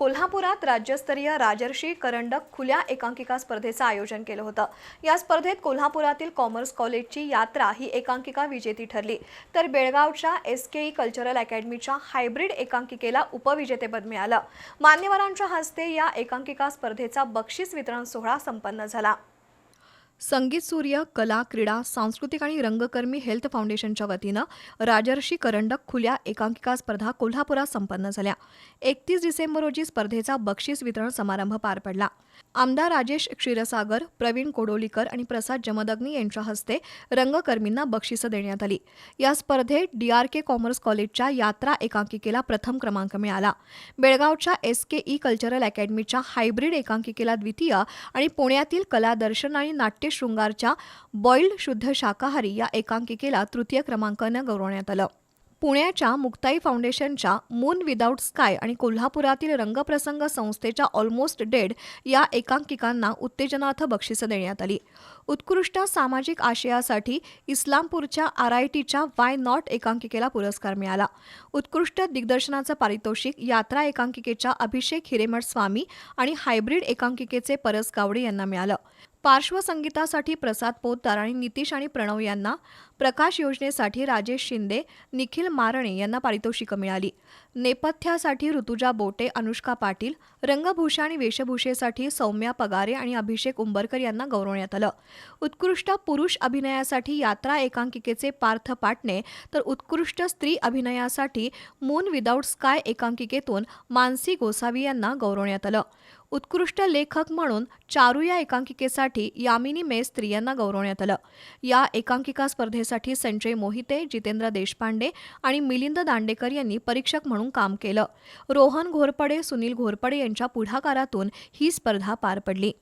कोल्हापुरात राज्यस्तरीय राजर्षी करंडक खुल्या एकांकिका स्पर्धेचं आयोजन केलं होतं. या स्पर्धेत कोल्हापुरातील कॉमर्स कॉलेजची यात्रा ही एकांकिका विजेती ठरली. तर बेळगावच्या एस के ई कल्चरल अकॅडमीच्या हायब्रिड एकांकिकेला उपविजेतेपद मिळालं. मान्यवरांच्या हस्ते या एकांकिका स्पर्धेचा बक्षीस वितरण सोहळा संपन्न झाला. संगीत सूर्य कला क्रीडा सांस्कृतिक आणि रंगकर्मी हेल्थ फाउंडेशनच्या वतीनं राजर्षी करंडक खुल्या एकांकिका स्पर्धा कोल्हापुरात संपन्न झाल्या. एकतीस डिसेंबर रोजी स्पर्धेचा बक्षीस वितरण समारंभ पार पडला. आमदार राजेश क्षीरसागर प्रवीण कोडोलीकर आणि प्रसाद जमदग्नी यांच्या हस्ते रंगकर्मींना बक्षिसं देण्यात आली. या स्पर्धेत डीआरके कॉमर्स कॉलेजच्या यात्रा एकांकिकेला प्रथम क्रमांक मिळाला. बेळगावच्या एस के ई कल्चरल अकॅडमीच्या हायब्रिड एकांकिकेला द्वितीय आणि पुण्यातील कला दर्शन आणि नाट्य नाट्यशृंगारच्या बॉइल्ड शुद्ध शाकाहारी या एकांकिकेला तृतीय क्रमांकानं गौरवण्यात आलं. पुण्याच्या मुक्ताई फाउंडेशनच्या मून विदाऊट स्काय आणि कोल्हापुरातील रंगप्रसंग संस्थेच्या ऑलमोस्ट डेड या एकांकिकांना उत्तेजनार्थ बक्षिसं देण्यात आली. उत्कृष्ट सामाजिक आशयासाठी इस्लामपूरच्या आर आय टीच्या वाय नॉट एकांकिकेला पुरस्कार मिळाला. उत्कृष्ट दिग्दर्शनाचं पारितोषिक यात्रा एकांकिकेच्या अभिषेक हिरेमठ स्वामी आणि हायब्रिड एकांकिकेचे परस गावडे यांना मिळालं. पार्श्वसंगीतासाठी प्रसाद पोतदार आणि नितीश आणि प्रणव यांना प्रकाश योजनेसाठी राजेश शिंदे निखिल मारणे यांना पारितोषिकं मिळाली. नेपथ्यासाठी ऋतुजा बोटे अनुष्का पाटील रंगभूषा आणि वेशभूषेसाठी सौम्या पगारे आणि अभिषेक उंबरकर यांना गौरवण्यात आलं. उत्कृष्ट पुरुष अभिनयासाठी यात्रा एकांकिकेचे पार्थ पाटणे तर उत्कृष्ट स्त्री अभिनयासाठी मून विदाऊट स्काय एकांकिकेतून मानसी गोसावी यांना गौरवण्यात आलं. उत्कृष्ट लेखक म्हणून चारू या एकांकिकेसाठी यामिनी मेस्त्री यांना गौरवण्यात आलं. या एकांकिका स्पर्धेसाठी संजय मोहिते जितेंद्र देशपांडे आणि मिलिंद दांडेकर यांनी परीक्षक म्हणून काम केलं. रोहन घोरपडे सुनील घोरपडे यांच्या पुढाकारातून ही स्पर्धा पार पडली.